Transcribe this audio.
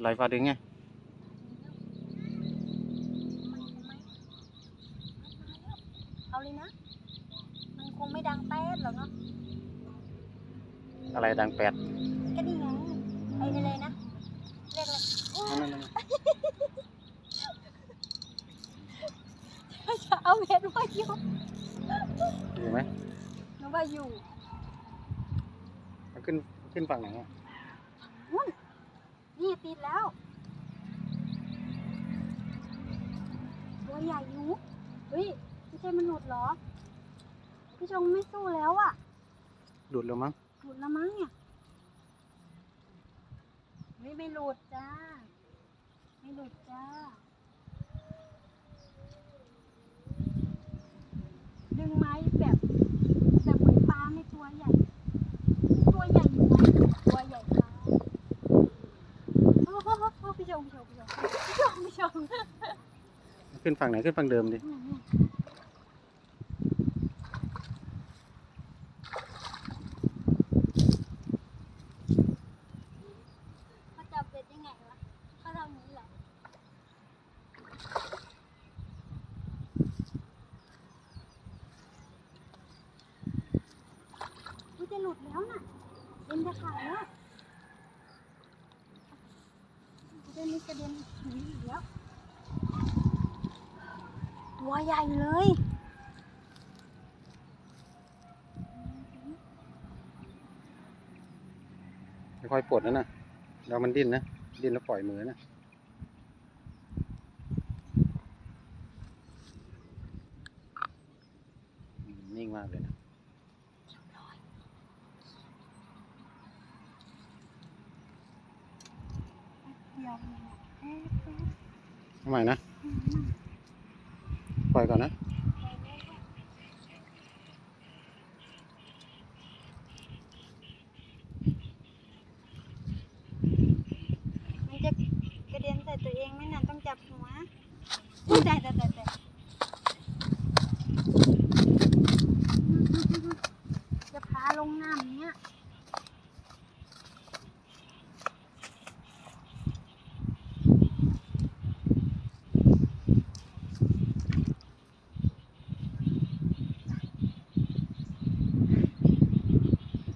เป็นไรฟ้าดึงไงเอาเลยนะ มันคงไม่ดังแป๊ดหรอกเนาะอะไรดังแปดก็นี่ไงไอ้อะไรนะเรียกอะไรนั่นนั่นนั่นจะเอาเม็ดว่าอยู่อยู่ไหมนึกว่าอยู่เอาขึ้นขึ้นฝั่งไหนอะนู่นนี่ ติดแล้ว ตัวใหญ่อยู่เฮ้ยไม่ใช่มันหลุดเหรอ พี่ชงไม่สู้แล้วอะหลุดแล้วมั้งหลุดแล้วมั้งเนี่ยไม่ไม่หลุดจ้า ไม่หลุดจ้า ดึงไม้แบบแบบเหมือนปลาไม่ตัวใหญ่ ตัวใหญ่อยู่นะตัวใหญ่ค่ะโอ้โห โอ้โหพี่ชมชมชมชมขึ้นฝั่งไหนขึ้นฝั่งเดิมดิเขาจับเบ็ดยังไงวะเขาทำอย่างนี้เหรอมันจะหลุดแล้วน่ะเอ็นจะขาดแล้ว กระเด็นนี่กระเด็นหนีอีกแล้วตัวใหญ่เลยค่อยๆปลดนะนะเรามันดิ้นนะ ดิ้นแล้วปล่อยมือนะนิ่งมากเลยนะ ทำไมนะ ปล่อยก่อนนะมัจะกะเด็นใส่ตัวเองไม่นานต้องจับหัวแต่แต่แต่แต่จะพาลงน้ำเนี้ย